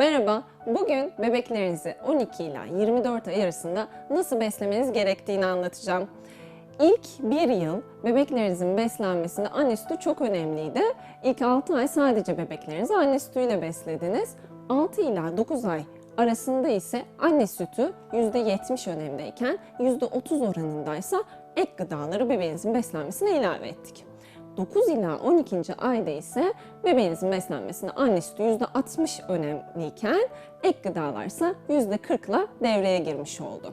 Merhaba, bugün bebeklerinizi 12 ila 24 ay arasında nasıl beslemeniz gerektiğini anlatacağım. İlk bir yıl bebeklerinizin beslenmesinde anne sütü çok önemliydi. İlk 6 ay sadece bebeklerinizi anne sütüyle beslediniz. 6 ila 9 ay arasında ise anne sütü %70 önemdeyken %30 oranındaysa ek gıdaları bebeğinizin beslenmesine ilave ettik. 9 ila 12. ayda ise bebeğinizin beslenmesinde anne sütü %60 önemliyken ek gıdalarsa %40 ile devreye girmiş oldu.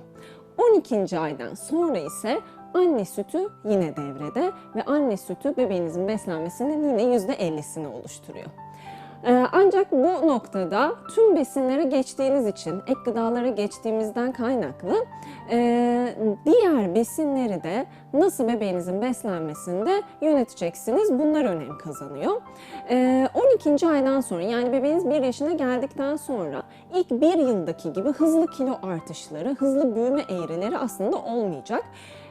12. aydan sonra ise anne sütü yine devrede ve anne sütü bebeğinizin beslenmesinin yine %50'sini oluşturuyor. Ee, Ancak bu noktada tüm besinlere geçtiğiniz için, ek gıdalara geçtiğimizden kaynaklı e, diğer besinleri de nasıl bebeğinizin beslenmesinde yöneteceksiniz. Bunlar önem kazanıyor. Ee, 12. aydan sonra yani bebeğiniz 1 yaşına geldikten sonra ilk 1 yıldaki gibi hızlı kilo artışları, hızlı büyüme eğrileri aslında olmayacak.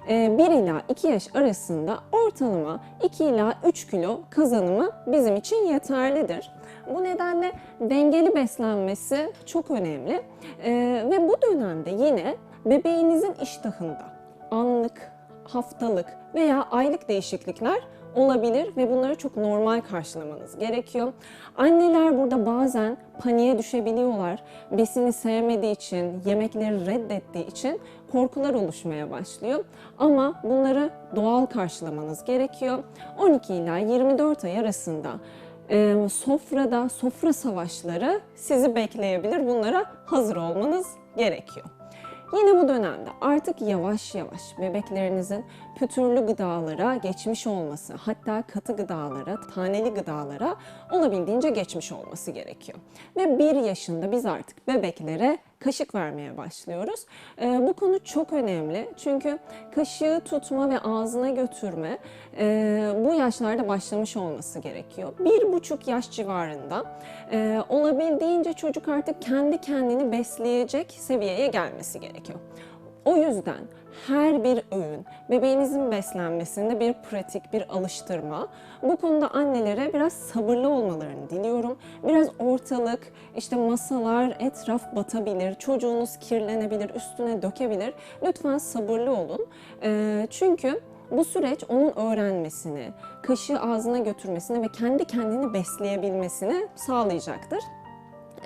1 ila 2 yaş arasında ortalama 2 ila 3 kilo kazanımı bizim için yeterlidir. Bu nedenle dengeli beslenmesi çok önemli Ee, ve bu dönemde yine bebeğinizin iştahında anlık, haftalık veya aylık değişiklikler olabilir ve bunları çok normal karşılamanız gerekiyor. Anneler burada bazen paniğe düşebiliyorlar. Besini sevmediği için, yemekleri reddettiği için korkular oluşmaya başlıyor. Ama bunları doğal karşılamanız gerekiyor. 12 ila 24 ay arasında e, sofrada sofra savaşları sizi bekleyebilir. Bunlara hazır olmanız gerekiyor. Yine bu dönemde artık yavaş yavaş bebeklerinizin pütürlü gıdalara geçmiş olması, hatta katı gıdalara, taneli gıdalara olabildiğince geçmiş olması gerekiyor. Ve bir yaşında biz artık bebeklere kaşık vermeye başlıyoruz. Ee, bu konu çok önemli çünkü kaşığı tutma ve ağzına götürme e, bu yaşlarda başlamış olması gerekiyor. Bir buçuk yaş civarında e, olabildiğince çocuk artık kendi kendini besleyecek seviyeye gelmesi gerekiyor. O yüzden her bir öğün bebeğinizin beslenmesinde bir pratik, bir alıştırma. Bu konuda annelere biraz sabırlı olmalarını diliyorum. Biraz ortalık, işte masalar, etraf batabilir, çocuğunuz kirlenebilir, üstüne dökebilir. Lütfen sabırlı olun. Ee, çünkü bu süreç onun öğrenmesini, kaşığı ağzına götürmesini ve kendi kendini besleyebilmesini sağlayacaktır.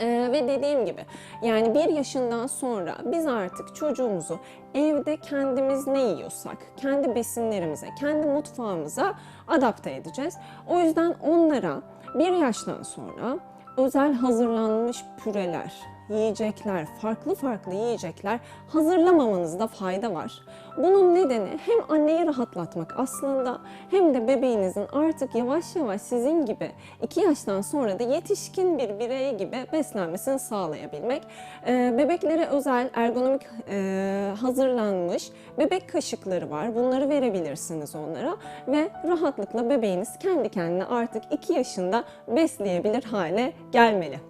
Ee, ve dediğim gibi yani bir yaşından sonra biz artık çocuğumuzu evde kendimiz ne yiyorsak, kendi besinlerimize, kendi mutfağımıza adapte edeceğiz. O yüzden onlara bir yaştan sonra özel hazırlanmış püreler, yiyecekler, farklı farklı yiyecekler hazırlamamanızda fayda var. Bunun nedeni hem anneyi rahatlatmak aslında hem de bebeğinizin artık yavaş yavaş sizin gibi 2 yaştan sonra da yetişkin bir birey gibi beslenmesini sağlayabilmek. Ee, bebeklere özel ergonomik e, hazırlanmış bebek kaşıkları var. Bunları verebilirsiniz onlara ve rahatlıkla bebeğiniz kendi kendine artık 2 yaşında besleyebilir hale gelmeli.